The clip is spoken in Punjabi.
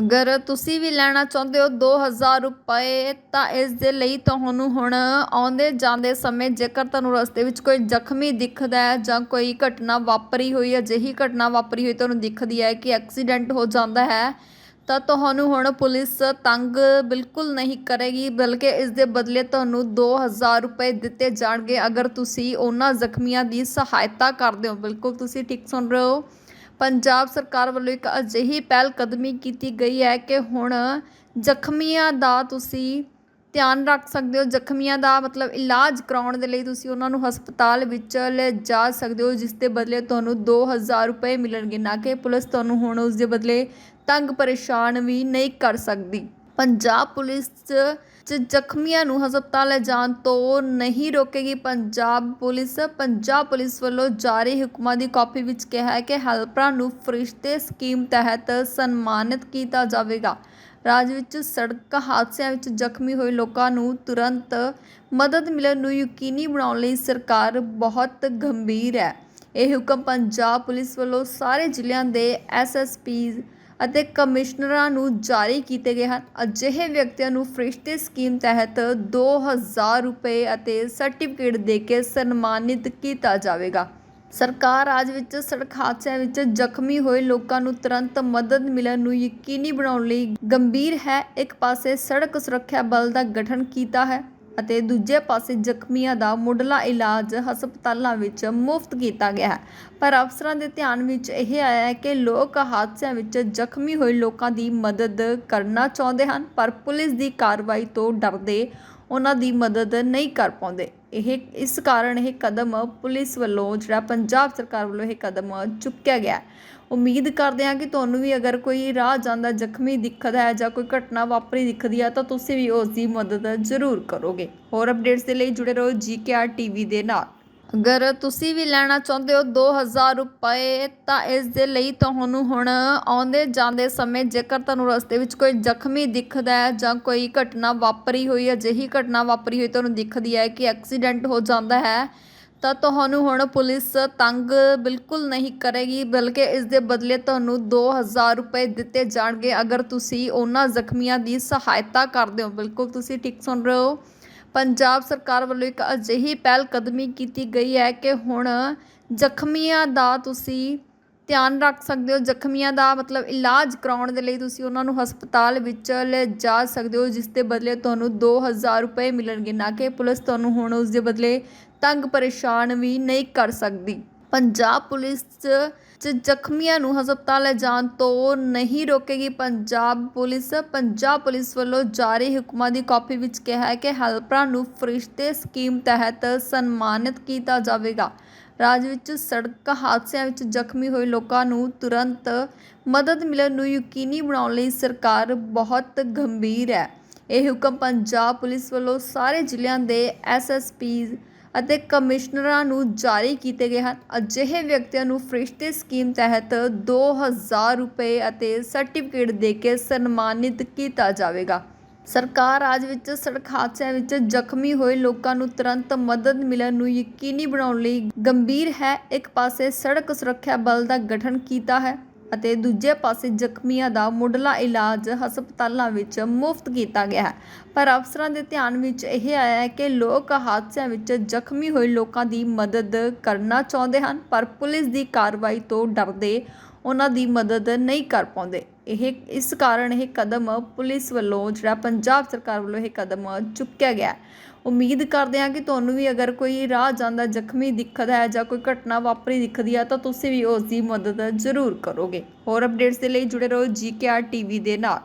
ਅਗਰ ਤੁਸੀਂ ਵੀ ਲੈਣਾ ਚਾਹੁੰਦੇ ਹੋ 2000 ਰੁਪਏ, ਤਾਂ ਇਸ ਦੇ ਲਈ ਤੁਹਾਨੂੰ ਹੁਣ ਆਉਂਦੇ ਜਾਂਦੇ ਸਮੇਂ ਜੇਕਰ ਤੁਹਾਨੂੰ ਰਸਤੇ ਵਿੱਚ ਕੋਈ ਜ਼ਖਮੀ ਦਿਖਦਾ ਹੈ ਜਾਂ ਕੋਈ ਘਟਨਾ ਵਾਪਰੀ ਹੋਈ, ਅਜਿਹੀ ਘਟਨਾ ਵਾਪਰੀ ਹੋਈ, ਤੁਹਾਨੂੰ ਦਿਖਦੀ ਹੈ ਕਿ ਐਕਸੀਡੈਂਟ ਹੋ ਜਾਂਦਾ ਹੈ, ਤਾਂ ਤੁਹਾਨੂੰ ਹੁਣ ਪੁਲਿਸ ਤੰਗ ਬਿਲਕੁਲ ਨਹੀਂ ਕਰੇਗੀ, ਬਲਕਿ ਇਸ ਦੇ ਬਦਲੇ ਤੁਹਾਨੂੰ 2000 ਰੁਪਏ ਦਿੱਤੇ ਜਾਣਗੇ, ਅਗਰ ਤੁਸੀਂ ਉਹਨਾਂ ਜ਼ਖਮੀਆਂ ਦੀ ਸਹਾਇਤਾ ਕਰਦੇ ਹੋ। ਬਿਲਕੁਲ, ਤੁਸੀਂ ਠੀਕ ਸੁਣ ਰਹੇ ਹੋ? ਪੰਜਾਬ ਸਰਕਾਰ ਵੱਲੋਂ ਇੱਕ ਅਜਿਹੀ ਪਹਿਲ ਕਦਮੀ ਕੀਤੀ ਗਈ ਹੈ ਕਿ ਹੁਣ ਜ਼ਖਮੀਆਂ ਦਾ ਤੁਸੀਂ ਧਿਆਨ ਰੱਖ ਸਕਦੇ ਹੋ। ਜ਼ਖਮੀਆਂ ਦਾ ਮਤਲਬ ਇਲਾਜ ਕਰਾਉਣ ਦੇ ਲਈ ਤੁਸੀਂ ਉਹਨਾਂ ਨੂੰ ਹਸਪਤਾਲ ਵਿੱਚ ਲੈ ਜਾ ਸਕਦੇ ਹੋ, ਜਿਸ ਦੇ ਬਦਲੇ ਤੁਹਾਨੂੰ 2000 ਰੁਪਏ ਮਿਲਣਗੇ, ਨਾ ਕਿ ਪੁਲਿਸ ਤੁਹਾਨੂੰ ਹੁਣ ਉਸ ਦੇ ਬਦਲੇ ਤੰਗ ਪਰੇਸ਼ਾਨ ਵੀ ਨਹੀਂ ਕਰ ਸਕਦੀ। ਪੰਜਾਬ ਪੁਲਿਸ 'ਚ 'ਚ ਜ਼ਖਮੀਆਂ ਨੂੰ ਹਸਪਤਾਲ ਲਿਜਾਣ ਤੋਂ ਨਹੀਂ ਰੋਕੇਗੀ ਪੰਜਾਬ ਪੁਲਿਸ। ਪੰਜਾਬ ਪੁਲਿਸ ਵੱਲੋਂ ਜਾਰੀ ਹੁਕਮਾਂ ਦੀ ਕਾਪੀ ਵਿੱਚ ਕਿਹਾ ਹੈ ਕਿ ਹੈਲਪਰਾਂ ਨੂੰ ਫਰਿਸ਼ਤੇ ਸਕੀਮ ਤਹਿਤ ਸਨਮਾਨਿਤ ਕੀਤਾ ਜਾਵੇਗਾ। ਰਾਜ ਵਿੱਚ ਸੜਕ ਹਾਦਸਿਆਂ ਵਿੱਚ ਜ਼ਖਮੀ ਹੋਏ ਲੋਕਾਂ ਨੂੰ ਤੁਰੰਤ ਮਦਦ ਮਿਲਣ ਨੂੰ ਯਕੀਨੀ ਬਣਾਉਣ ਲਈ ਸਰਕਾਰ ਬਹੁਤ ਗੰਭੀਰ ਹੈ। ਇਹ ਹੁਕਮ ਪੰਜਾਬ ਪੁਲਿਸ ਵੱਲੋਂ ਸਾਰੇ ਜ਼ਿਲ੍ਹਿਆਂ ਦੇ ਐਸਐਸਪੀਜ਼ ਅਤੇ ਕਮਿਸ਼ਨਰਾਂ ਨੂੰ ਜਾਰੀ ਕੀਤੇ ਗਏ ਹਨ। ਅਜਿਹੇ ਵਿਅਕਤੀਆਂ ਨੂੰ ਫਰਿਸ਼ਤੇ ਸਕੀਮ ਤਹਿਤ ਦੋ ਹਜ਼ਾਰ ਰੁਪਏ ਅਤੇ ਸਰਟੀਫਿਕੇਟ ਦੇ ਕੇ ਸਨਮਾਨਿਤ ਕੀਤਾ ਜਾਵੇਗਾ। ਸਰਕਾਰ ਰਾਜ ਵਿੱਚ ਸੜਕ ਹਾਦਸਿਆਂ ਵਿੱਚ ਜ਼ਖਮੀ ਹੋਏ ਲੋਕਾਂ ਨੂੰ ਤੁਰੰਤ ਮਦਦ ਮਿਲਣ ਨੂੰ ਯਕੀਨੀ ਬਣਾਉਣ ਲਈ ਗੰਭੀਰ ਹੈ। ਇੱਕ ਪਾਸੇ ਸੜਕ ਸੁਰੱਖਿਆ ਬਲ ਦਾ ਗਠਨ ਕੀਤਾ ਹੈ ਅਤੇ ਦੂਜੇ ਪਾਸੇ ਜ਼ਖਮੀਆਂ ਦਾ ਮੁੱਢਲਾ ਇਲਾਜ ਹਸਪਤਾਲਾਂ ਵਿੱਚ ਮੁਫਤ ਕੀਤਾ ਗਿਆ ਹੈ। ਪਰ ਅਫਸਰਾਂ ਦੇ ਧਿਆਨ ਵਿੱਚ ਇਹ ਆਇਆ ਹੈ ਕਿ ਲੋਕ ਹਾਦਸਿਆਂ ਵਿੱਚ ਜ਼ਖਮੀ ਹੋਏ ਲੋਕਾਂ ਦੀ ਮਦਦ ਕਰਨਾ ਚਾਹੁੰਦੇ ਹਨ, ਪਰ ਪੁਲਿਸ ਦੀ ਕਾਰਵਾਈ ਤੋਂ ਡਰਦੇ ਉਹਨਾਂ ਦੀ ਮਦਦ ਨਹੀਂ ਕਰ ਪਾਉਂਦੇ। ਇਹ, ਇਸ ਕਾਰਨ ਇਹ ਕਦਮ ਪੁਲਿਸ ਵੱਲੋਂ, ਜਿਹੜਾ ਪੰਜਾਬ ਸਰਕਾਰ ਵੱਲੋਂ ਇਹ ਕਦਮ ਚੁੱਕਿਆ ਗਿਆ ਉਮੀਦ ਕਰਦੇ ਹਾਂ ਕਿ ਤੁਹਾਨੂੰ ਵੀ ਅਗਰ ਕੋਈ ਰਾਹ ਜਾਂਦਾ, ਜ਼ਖਮੀ ਦਿਖਦਾ ਹੈ ਜਾਂ ਕੋਈ ਘਟਨਾ ਵਾਪਰੀ ਦਿਖਦੀ ਹੈ, ਤਾਂ ਤੁਸੀਂ ਵੀ ਉਸ ਦੀ ਮਦਦ ਜ਼ਰੂਰ ਕਰੋਗੇ। ਹੋਰ ਅਪਡੇਟਸ ਦੇ ਲਈ ਜੁੜੇ ਰਹੋ ਜੀਕੇਆਰ ਟੀਵੀ ਦੇ ਨਾਲ। ਅਗਰ ਤੁਸੀਂ ਵੀ ਲੈਣਾ ਚਾਹੁੰਦੇ ਹੋ 2000 ਰੁਪਏ, ਤਾਂ ਇਸ ਦੇ ਲਈ ਤੁਹਾਨੂੰ ਹੁਣ ਆਉਂਦੇ ਜਾਂਦੇ ਸਮੇਂ ਜੇਕਰ ਤੁਹਾਨੂੰ ਰਸਤੇ ਵਿੱਚ ਕੋਈ ਜ਼ਖਮੀ ਦਿਖਦਾ ਹੈ ਜਾਂ ਕੋਈ ਘਟਨਾ ਵਾਪਰੀ ਹੋਈ, ਅਜਿਹੀ ਘਟਨਾ ਵਾਪਰੀ ਹੋਈ, ਤੁਹਾਨੂੰ ਦਿਖਦੀ ਹੈ ਕਿ ਐਕਸੀਡੈਂਟ ਹੋ ਜਾਂਦਾ ਹੈ, ਤਾਂ ਤੁਹਾਨੂੰ ਹੁਣ ਪੁਲਿਸ ਤੰਗ ਬਿਲਕੁਲ ਨਹੀਂ ਕਰੇਗੀ, ਬਲਕਿ ਇਸ ਦੇ ਬਦਲੇ ਤੁਹਾਨੂੰ 2000 ਰੁਪਏ ਦਿੱਤੇ ਜਾਣਗੇ। ਅਗਰ ਤੁਸੀਂ ਉਹਨਾਂ ਜ਼ਖਮੀਆਂ ਦੀ ਸਹਾਇਤਾ ਕਰਦੇ ਹੋ, ਬਿਲਕੁਲ ਤੁਸੀਂ ਠੀਕ ਸੁਣ ਰਹੇ ਹੋ। ਪੰਜਾਬ ਸਰਕਾਰ ਵੱਲੋਂ ਇੱਕ ਅਜਿਹੀ ਪਹਿਲ ਕਦਮੀ ਕੀਤੀ ਗਈ ਹੈ ਕਿ ਹੁਣ ਜ਼ਖਮੀਆਂ ਦਾ ਤੁਸੀਂ ਧਿਆਨ ਰੱਖ ਸਕਦੇ ਹੋ। ਜ਼ਖਮੀਆਂ ਦਾ ਮਤਲਬ ਇਲਾਜ ਕਰਾਉਣ ਦੇ ਲਈ ਤੁਸੀਂ ਉਹਨਾਂ ਨੂੰ ਹਸਪਤਾਲ ਵਿੱਚ ਲੈ ਜਾ ਸਕਦੇ ਹੋ, ਜਿਸ ਦੇ ਬਦਲੇ ਤੁਹਾਨੂੰ 2000 ਰੁਪਏ ਮਿਲਣਗੇ। ਨਾ ਕਿ ਪੁਲਿਸ ਤੁਹਾਨੂੰ ਹੁਣ ਉਸ ਦੇ ਬਦਲੇ ਤੰਗ ਪਰੇਸ਼ਾਨ ਵੀ ਨਹੀਂ ਕਰ ਸਕਦੀ। ਪੰਜਾਬ ਪੁਲਿਸ 'ਚ ਜ਼ਖਮੀਆਂ ਨੂੰ ਹਸਪਤਾਲ ਲੈ ਜਾਣ ਤੋਂ ਨਹੀਂ ਰੋਕੇਗੀ ਪੰਜਾਬ ਪੁਲਿਸ। ਪੰਜਾਬ ਪੁਲਿਸ ਵੱਲੋਂ ਜਾਰੀ ਹੁਕਮਾਂ ਦੀ ਕਾਪੀ ਵਿੱਚ ਕਿਹਾ ਹੈ ਕਿ ਹੈਲਪਰਾਂ ਨੂੰ ਫਰਿਸ਼ਤੇ ਸਕੀਮ ਤਹਿਤ ਸਨਮਾਨਿਤ ਕੀਤਾ ਜਾਵੇਗਾ। ਰਾਜ ਵਿੱਚ ਸੜਕ ਹਾਦਸਿਆਂ ਵਿੱਚ ਜ਼ਖਮੀ ਹੋਏ ਲੋਕਾਂ ਨੂੰ ਤੁਰੰਤ ਮਦਦ ਮਿਲਣ ਨੂੰ ਯਕੀਨੀ ਬਣਾਉਣ ਲਈ ਸਰਕਾਰ ਬਹੁਤ ਗੰਭੀਰ ਹੈ। ਇਹ ਹੁਕਮ ਪੰਜਾਬ ਪੁਲਿਸ ਵੱਲੋਂ ਸਾਰੇ ਜ਼ਿਲ੍ਹਿਆਂ ਦੇ ਐਸਐਸਪੀਜ਼ ਅਤੇ ਕਮਿਸ਼ਨਰਾਂ ਨੂੰ ਜਾਰੀ ਕੀਤੇ ਗਏ ਹਨ। ਅਜਿਹੇ ਵਿਅਕਤੀਆਂ ਨੂੰ ਫਰਿਸ਼ਤੇ ਸਕੀਮ ਤਹਿਤ ਦੋ ਹਜ਼ਾਰ ਰੁਪਏ ਅਤੇ ਸਰਟੀਫਿਕੇਟ ਦੇ ਕੇ ਸਨਮਾਨਿਤ ਕੀਤਾ ਜਾਵੇਗਾ। ਸਰਕਾਰ ਰਾਜ ਵਿੱਚ ਸੜਕ ਹਾਦਸਿਆਂ ਵਿੱਚ ਜ਼ਖਮੀ ਹੋਏ ਲੋਕਾਂ ਨੂੰ ਤੁਰੰਤ ਮਦਦ ਮਿਲਣ ਨੂੰ ਯਕੀਨੀ ਬਣਾਉਣ ਲਈ ਗੰਭੀਰ ਹੈ। ਇੱਕ ਪਾਸੇ ਸੜਕ ਸੁਰੱਖਿਆ ਬਲ ਦਾ ਗਠਨ ਕੀਤਾ ਹੈ। ਅਤੇ ਦੂਜੇ ਪਾਸੇ ਜ਼ਖਮੀਆਂ ਦਾ ਮੁੱਢਲਾ ਇਲਾਜ ਹਸਪਤਾਲਾਂ ਵਿੱਚ ਮੁਫਤ ਕੀਤਾ ਗਿਆ ਹੈ। ਪਰ ਅਫਸਰਾਂ ਦੇ ਧਿਆਨ ਵਿੱਚ ਇਹ ਆਇਆ ਹੈ ਕਿ ਲੋਕ ਹਾਦਸਿਆਂ ਵਿੱਚ ਜ਼ਖਮੀ ਹੋਏ ਲੋਕਾਂ ਦੀ ਮਦਦ ਕਰਨਾ ਚਾਹੁੰਦੇ ਹਨ, ਪਰ ਪੁਲਿਸ ਦੀ ਕਾਰਵਾਈ ਤੋਂ ਡਰਦੇ ਉਹਨਾਂ ਦੀ ਮਦਦ ਨਹੀਂ ਕਰ ਪਾਉਂਦੇ। ਇਹ, ਇਸ ਕਾਰਨ ਇਹ ਕਦਮ ਪੁਲਿਸ ਵੱਲੋਂ, ਜਿਹੜਾ ਪੰਜਾਬ ਸਰਕਾਰ ਵੱਲੋਂ ਇਹ ਕਦਮ ਚੁੱਕਿਆ ਗਿਆ ਉਮੀਦ ਕਰਦੇ ਹਾਂ ਕਿ ਤੁਹਾਨੂੰ ਵੀ ਅਗਰ ਕੋਈ ਰਾਹ ਜਾਂਦਾ ਜ਼ਖਮੀ ਦਿਖਦਾ ਹੈ ਜਾਂ ਕੋਈ ਘਟਨਾ ਵਾਪਰੀ ਦਿਖਦੀ ਹੈ ਤਾਂ ਤੁਸੀਂ ਵੀ ਉਸ ਦੀ ਮਦਦ ਜ਼ਰੂਰ ਕਰੋਗੇ। ਹੋਰ ਅਪਡੇਟਸ ਦੇ ਲਈ ਜੁੜੇ ਰਹੋ ਜੀਕੇਆਰ ਟੀਵੀ ਦੇ ਨਾਲ।